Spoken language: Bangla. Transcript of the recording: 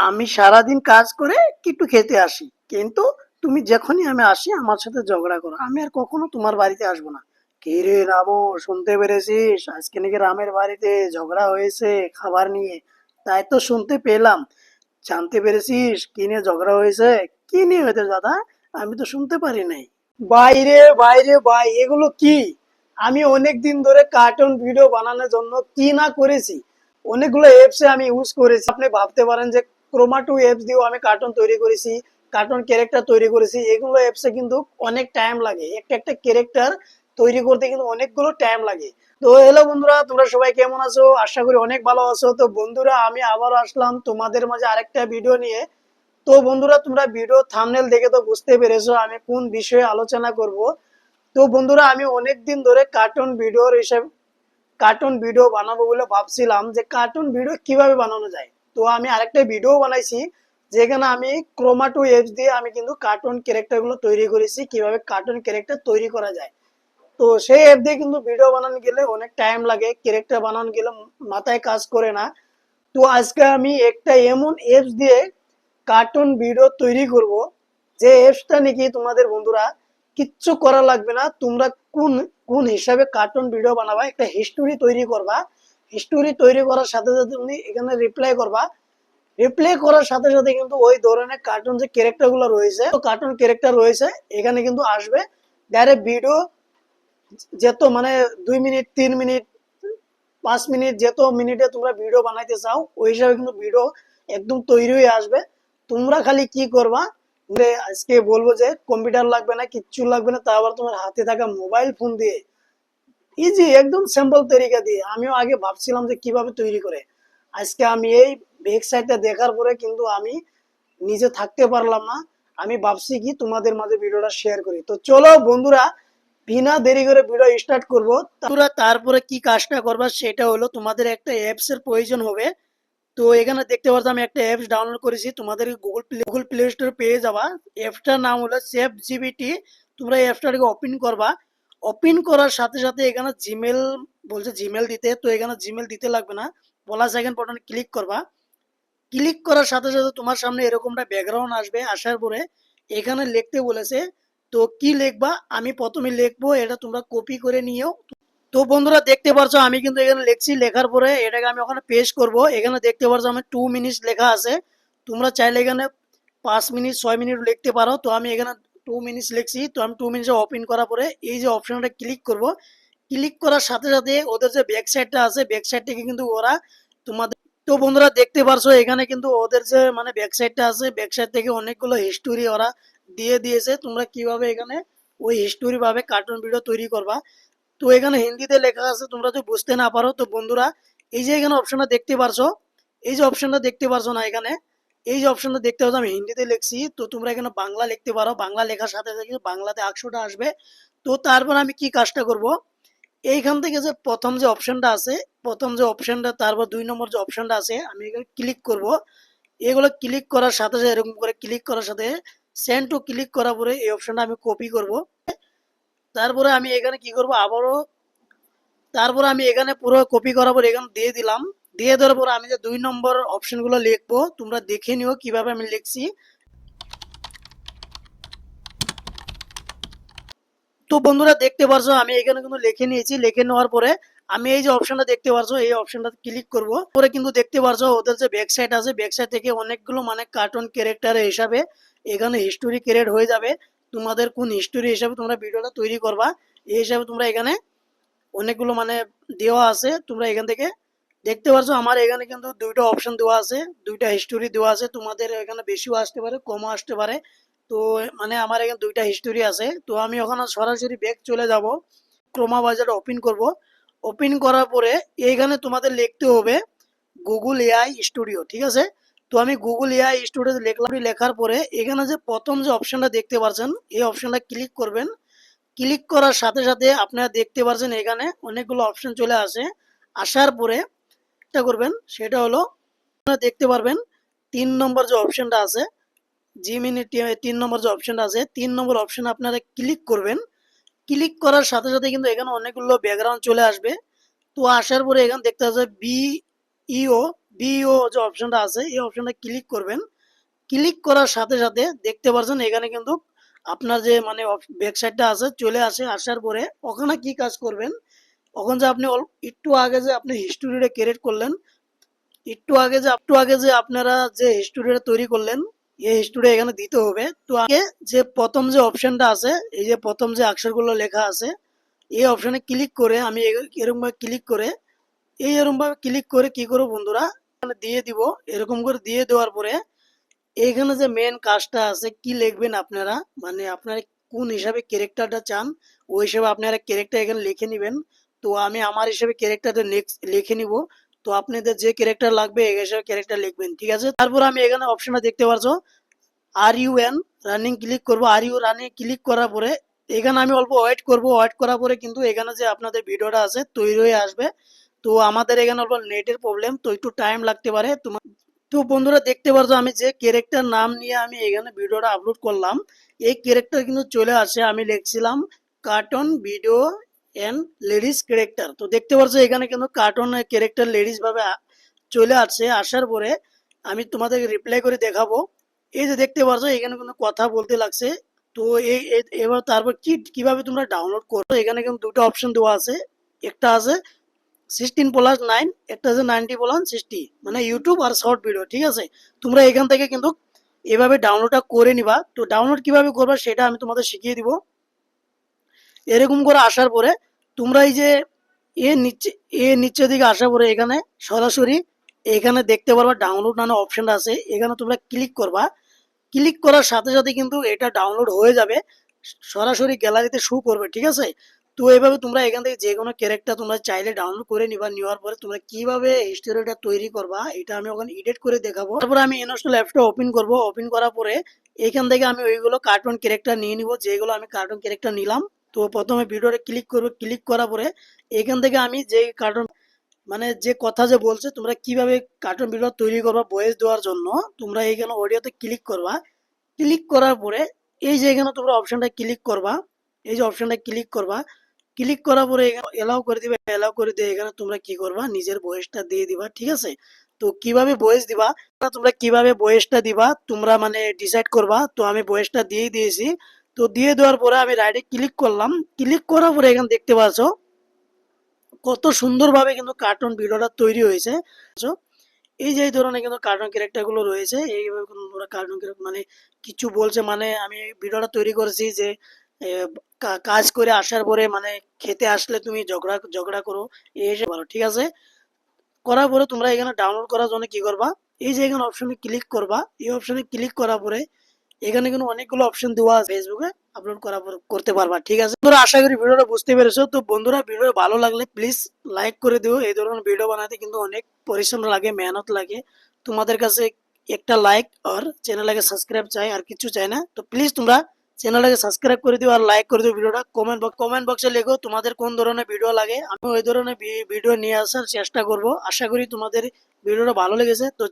আমি সারাদিন কাজ করে একটু খেতে আসি। কিন্তু তুমি যখনই আমি আসি, আমার সাথে ঝগড়া করো। আমি আর কখনো তোমার বাড়িতে আসব না। কে রে রামু, শুনতে পেরেছিস? আজকে নাকি রামের বাড়িতে ঝগড়া হয়েছে খাবার নিয়ে। তাই তো শুনতে পেলাম। জানতে পেরেছিস কি নিয়ে ঝগড়া হয়েছে? কি নিয়ে হয়েছে দাদা? আমি তো শুনতে পারি নাই। বাইরে বাইরে, ভাই, এগুলো কি? আমি অনেক দিন ধরে কার্টুন ভিডিও বানানোর জন্য কি না করেছি? অনেকগুলো অ্যাপসে আমি ইউজ করেছি। আপনি ভাবতে পারেন যে ক্রোমা টু অ্যাপস দিয়েও আমি কার্টুন তৈরি করেছি কার্টুন ক্যারেক্টার তৈরি করেছি, এগুলো অ্যাপসে কিন্তু অনেক টাইম লাগে। একটা একটা ক্যারেক্টার তৈরি করতে কিন্তু অনেকগুলো টাইম লাগে। তো হ্যালো বন্ধুরা, তোমরা সবাই কেমন আছো? আশা করি অনেক ভালো আছো। তো বন্ধুরা, আমি আবার আসলাম তোমাদের মাঝে আরেকটা ভিডিও নিয়ে। তো বন্ধুরা, তোমরা ভিডিও থামনেল দেখে তো বুঝতে পেরেছ আমি কোন বিষয়ে আলোচনা করব। তো বন্ধুরা, আমি অনেক দিন ধরে কার্টুন ভিডিওর হিসেবে কার্টুন ভিডিও বানাবো বলে ভাবছিলাম যে কার্টুন ভিডিও কীভাবে বানানো যায়। তো আমি আরেকটা ভিডিও বানাইছি, যেখানে আমি ক্রোমা টু এপস দিয়ে আমি কিন্তু কার্টুন ক্যারেক্টারগুলো তৈরি করেছি, কীভাবে কার্টুন ক্যারেক্টার তৈরি করা যায়। তো সেই অ্যাপ দিয়ে কিন্তু ভিডিও বানানো গেলে অনেক টাইম লাগে ক্যারেক্টার বানানো গেলে মাথায় কাজ করে না। তো আজকে আমি একটা এমন অ্যাপস দিয়ে কার্টুন ভিডিও তৈরি করব, যে অ্যাপসটা নাকি তোমাদের বন্ধুরা কিচ্ছু করা লাগবে না, তোমরা কোন কোন হিসাবে কার্টুন ভিডিও বানাবা, একটা হিস্টোরি তৈরি করবা। হিস্টোরি তৈরি করার সাথে সাথে তুমি এখানে রিপ্লাই করবা। রিপ্লাই করার সাথে সাথে কিন্তু ওই ধরনের কার্টুন যে ক্যারেক্টারগুলো রয়েছে কার্টুন ক্যারেক্টার রয়েছে, এখানে কিন্তু আসবে। ডাইরেক্ট ভিডিও যত মানে দুই মিনিট, তিন মিনিট, পাঁচ মিনিট, যেত মিনিটে তোমরা ভিডিও বানাইতে চাও, ওই হিসাবে কিন্তু ভিডিও একদম তৈরি হয়ে আসবে। তোমরা খালি কি করবা, আজকে বলব যে কম্পিউটার লাগবে না, কিচ্ছু লাগবে না, তা আবার তোমার হাতে থাকা মোবাইল ফোন দিয়ে। ইজি একদম সিম্পল তরিকা দিয়ে। আমিও আগে ভাবছিলাম যে কীভাবে তৈরি করে। আজকে আমি এই ওয়েবসাইটটা দেখার পরে কিন্তু আমি নিজে থাকতে পারলাম না। আমি ভাবছি কি তোমাদের মাঝে ভিডিওটা শেয়ার করি। তো চলো বন্ধুরা, বিনা দেরি করে ভিডিও স্টার্ট করব। তোমরা তারপরে কি কাজটা করবা সেটা হলো তোমাদের একটা অ্যাপস এর প্রয়োজন হবে। তো এখানে দেখতে পাচ্ছ আমি একটা অ্যাপস ডাউনলোড করেছি। তোমাদের Google Play Google Play Store পেয়ে যাবা। অ্যাপসটার নাম হলো সেফ জিবিটি তোমরা এই অ্যাপসটাকে ওপেন করবা। ওপেন করার সাথে সাথে এখানে জিমেল বলছে জিমেল দিতে, তো এখানে জিমেল দিতে লাগবে না। বলা সেকেন্ড বাটনে ক্লিক করবা। ক্লিক করার সাথে সাথে তোমার সামনে এরকমটা ব্যাকগ্রাউন্ড আসবে, আসার পরে এখানে লিখতে বলেছে, তো কি লিখবা? আমি প্রথমে লিখব, এটা তোমরা কপি করে নিও। তো বন্ধুরা দেখতে পারছ, আমি কিন্তু এখানে লিখছি, লেখার পরে এটাকে আমি ওখানে পেস্ট করব। এখানে দেখতে পারছ আমি টু মিনিটস লেখা আছে। তোমরা চাইলে এখানে পাঁচ মিনিট ছয় মিনিট লিখতে পারো। তো আমি এখানে টু মিনিটস লিখছি, তো আমি টু মিনিটস ওপেন করার পরে এই যে অপশনটা ক্লিক করব ক্লিক করার সাথে সাথে ওদের যে ব্যাক সাইডটা আছে ব্যাক সাইড কিন্তু ওরা তোমাদের, তো বন্ধুরা দেখতে পারছ, এখানে কিন্তু ওদের যে মানে ব্যাক সাইডটা আছে ব্যাক সাইড থেকে অনেকগুলো হিস্টোরি ওরা দিয়ে দিয়েছে, তোমরা কীভাবে এখানে ওই হিস্টোরি ভাবে কার্টুন ভিডিও তৈরি করবা। তো এখানে হিন্দিতে লেখা আছে, তোমরা যদি বুঝতে না পারো, তো বন্ধুরা এই যে এখানে অপশনটা দেখতে পারছ, এই যে অপশনটা দেখতে পারছ না এখানে এই যে অপশনটা দেখতে পাচ্ছ আমি হিন্দিতে লিখছি, তো তোমরা এখানে বাংলা লিখতে পারো, বাংলা লেখার সাথে সাথে বাংলাতে একশোটা আসবে। তো তারপর আমি কি কাজটা করব? এইখান থেকে যে প্রথম যে অপশনটা আছে, প্রথম যে অপশনটা তারপর দুই নম্বর যে অপশনটা আছে, আমি এখানে ক্লিক করব। এগুলো ক্লিক করার সাথে সাথে, এরকম করে ক্লিক করার সাথে সেন্ড টু ক্লিক করার পরে এই অপশনটা আমি কপি করব। তারপরে আমি এখানে কি করব? আবারও, তারপরে আমি এখানে পুরো কপি করার পর এখানে দিয়ে দিলাম। দিয়ে দেওয়ার পর আমি যে দুই নম্বর অপশনগুলো লিখব, তোমরা দেখে নিও কীভাবে আমি লিখছি। তো বন্ধুরা দেখতে পারছ, আমি এখানে কিন্তু লিখে নিয়েছি, লিখে নেওয়ার পরে আমি এই যে অপশনটা দেখতে পারছ, এই অপশনটা ক্লিক করব। পরে কিন্তু দেখতে পারছ, ওদের যে ব্যাক সাইড আছে ব্যাক সাইড থেকে অনেকগুলো মানে কার্টুন ক্যারেক্টার হিসাবে এখানে হিস্টোরি ক্রিয়েট হয়ে যাবে। তোমাদের কোন হিস্টোরি হিসাবে তোমরা ভিডিওটা তৈরি করবা, এই হিসাবে তোমরা এখানে অনেকগুলো মানে দেওয়া আছে, তোমরা এখান থেকে দেখতে পারছ, আমার এখানে কিন্তু দুইটা অপশন দেওয়া আছে, দুইটা হিস্টোরি দেওয়া আছে, তোমাদের এখানে বেশিও আসতে পারে, কমও আসতে পারে। তো মানে আমার এখানে দুইটা হিস্টোরি আছে। তো আমি ওখানে সরাসরি ব্যাক চলে যাব, ক্রোমা বাজারটা ওপেন করব। ওপেন করার পরে এইখানে তোমাদের লিখতে হবে গুগল এআই স্টুডিও ঠিক আছে? তো আমি গুগল এআই স্টুডিও লিখলাম। লেখার পরে এখানে যে প্রথম যে অপশনটা দেখতে পাচ্ছেন এই অপশনটা ক্লিক করবেন। ক্লিক করার সাথে সাথে আপনারা দেখতে পাচ্ছেন এখানে অনেকগুলো অপশন চলে আসে। আসার পরে একটা করবেন, সেটা হলো আপনারা দেখতে পারবেন তিন নম্বর যে অপশনটা আছে জি মিনিট তিন নম্বর যে অপশনটা আছে, তিন নম্বর অপশন আপনারা ক্লিক করবেন। ক্লিক করার সাথে সাথে কিন্তু এখানে অনেকগুলো ব্যাকগ্রাউন্ড চলে আসবে। তো আসার পরে এখানে দেখতে পাচ্ছে বি ইও বিও যে অপশনটা আছে, এই অপশনটা ক্লিক করবেন। ক্লিক করার সাথে সাথে দেখতে পাচ্ছেন এখানে কিন্তু আপনার যে মানে ওয়েবসাইটটা আছে, চলে আসে, আসার পরে ওখানে কি কাজ করবেন? ওখানে যে আপনি একটু আগে যে আপনি হিস্টোরিটা ক্রিয়েট করলেন, একটু আগে যে একটু আগে যে আপনারা যে হিস্টোরিটা তৈরি করলেন, এই হিস্টোরি এখানে দিতে হবে। তো আগে যে প্রথম যে অপশনটা আছে, এই যে প্রথম যে অক্ষরগুলো লেখা আছে, এই অপশনে ক্লিক করে আমি এরকম ভাবে ক্লিক করে, এই এরকম ভাবে ক্লিক করে কি করব বন্ধুরা? এখানে দিয়ে দিব। এরকম করে দিয়ে দেওয়ার পরে এইখানে যে মেন কাজটা আছে, কি লিখবেন আপনারা? মানে আপনারা কোন হিসাবে ক্যারেক্টারটা চান, ওই হিসাবে আপনারা ক্যারেক্টার এখানে লিখে নেবেন। তো আমি আমার হিসাবে ক্যারেক্টারটা লিখে নিব। তো আপনাদের যে ক্যারেক্টার লাগবে হিসাবে ক্যারেক্টার লিখবেন, ঠিক আছে? তারপর আমি এখানে অপশনটা দেখতে পারছ। R U N running click করব। আর ইউ রানিং ক্লিক করার পরে, এখানে আমি অল্প ওয়েট করব। ওয়েট করার পরে কিন্তু এখানে যে আপনাদের ভিডিওটা আছে, তৈরি হয়ে আসবে। তো আমাদের এখানে অল্প নেটের প্রবলেম তো একটু টাইম লাগতে পারে। তোমার তো বন্ধুরা, দেখতে পারছ আমি যে ক্যারেক্টার নাম নিয়ে আমি এখানে ভিডিওটা আপলোড করলাম। এই ক্যারেক্টার কিন্তু চলে আসে, আমি লিখছিলাম cartoon video and ladies character তো দেখতে পারছ, এখানে কিন্তু কার্টুন ক্যারেক্টার লেডিস ভাবে চলে আসছে। আসার পরে আমি তোমাদেরকে রিপ্লাই করে দেখাবো। এই যে দেখতে পারছ, এখানে কিন্তু কথা বলতে লাগছে। তো এই এবার তারপর কি কীভাবে তোমরা ডাউনলোড করো, এখানে কিন্তু দুটো অপশন দেওয়া আছে। একটা আছে সিক্সটিন প্লাস নাইন একটা আছে নাইনটি প্লাস সিক্সটি মানে ইউটিউব আর শর্ট ভিডিও ঠিক আছে? তোমরা এখান থেকে কিন্তু এভাবে ডাউনলোডটা করে নিবা। তো ডাউনলোড কীভাবে করবা, সেটা আমি তোমাদের শিখিয়ে দিব। এরকম করে আসার পরে তোমরা এই যে এ নিচে, এ নিচের দিকে আসার পরে এখানে সরাসরি এখানে দেখতে পারবা ডাউনলোড নামে অপশন আছে। এখানে তোমরা ক্লিক করবা। ক্লিক করার সাথে সাথে কিন্তু এটা ডাউনলোড হয়ে যাবে। সরাসরি গ্যালারিতে শো করবে, ঠিক আছে? তো এইভাবে তোমরা এখান থেকে যে কোনো ক্যারেক্টার তোমরা চাইলে ডাউনলোড করে নিবা। নেওয়ার পরে তোমরা কীভাবে হিস্টোরিটা তৈরি করবা, এটা আমি ওখানে এডিট করে দেখাবো। তারপরে আমি ইনস্টল অ্যাপটা ওপেন করব। ওপেন করার পরে এখান থেকে আমি ওইগুলো কার্টুন ক্যারেক্টার নিয়ে নিব। যেগুলো আমি কার্টুন ক্যারেক্টার নিলাম। তো প্রথমে ভিডিওটা ক্লিক করব ক্লিক করার পরে এখান থেকে আমি যে কার্টুন মানে যে কথা যে বলছে, তোমরা কীভাবে কার্টুন ভিডিও তৈরি করবা ভয়েস দেওয়ার জন্য, তোমরা এখানে অডিওতে ক্লিক করবা। ক্লিক করার পরে এই যে এখানে তোমরা অপশনটা ক্লিক করবা, এই যে অপশনটা ক্লিক করবা ক্লিক করার পরে এলাও করে দিবা এলাও করে দিয়ে এখানে তোমরা কি করবা, নিজের ভয়েসটা দিয়ে দিবা, ঠিক আছে? তো কীভাবে ভয়েস দিবা, তোমরা কীভাবে ভয়েসটা দিবা, তোমরা মানে ডিসাইড করবা, তো আমি ভয়েসটা দিয়ে দিয়েছি। তো দিয়ে দেওয়ার পরে আমি রাইটে ক্লিক করলাম। ক্লিক করার পরে এখানে দেখতে পাচ্ছ কত সুন্দরভাবে কিন্তু কার্টুন ভিডিওটা তৈরি হয়েছে। এই যে ধরনের কিন্তু কার্টুন ক্যারেক্টারগুলো রয়েছে, এইভাবে তোমরা কার্টুন মানে কিছু বলছে মানে আমি ভিডিওটা তৈরি করেছি যে কাজ করে আসার পরে মানে খেতে আসলে তুমি ঝগড়া ঝগড়া করো, এই পারো ঠিক আছে? করার পরে তোমরা এখানে ডাউনলোড করার জন্য কি করবা? এই যে এখানে অপশনে ক্লিক করবা, এই অপশনে ক্লিক করার পরে এখানে কিন্তু অনেকগুলো অপশন দেওয়া আছে। ফেসবুকে আপলোড করা করতে পারবা, ঠিক আছে? বন্ধুরা, আশা করি ভিডিওটা বুঝতে পেরেছ। তো বন্ধুরা ভিডিও ভালো লাগলে প্লিজ লাইক করে দিও। এই ধরনের ভিডিও বানাতে কিন্তু অনেক পরিশ্রম লাগে, মেহনত লাগে। তোমাদের কাছে একটা লাইক আর চ্যানেলটাকে সাবস্ক্রাইব চাই, আর কিছু চাই না। তো প্লিজ তোমরা চ্যানেলটাকে সাবস্ক্রাইব করে দিও আর লাইক করে দিও ভিডিওটা। কমেন্ট কমেন্ট বক্সে লেখো তোমাদের কোন ধরনের ভিডিও লাগে। আমি ওই ধরনের ভিডিও নিয়ে আসার চেষ্টা করব। আশা করি তোমাদের ভিডিওটা ভালো লেগেছে। তো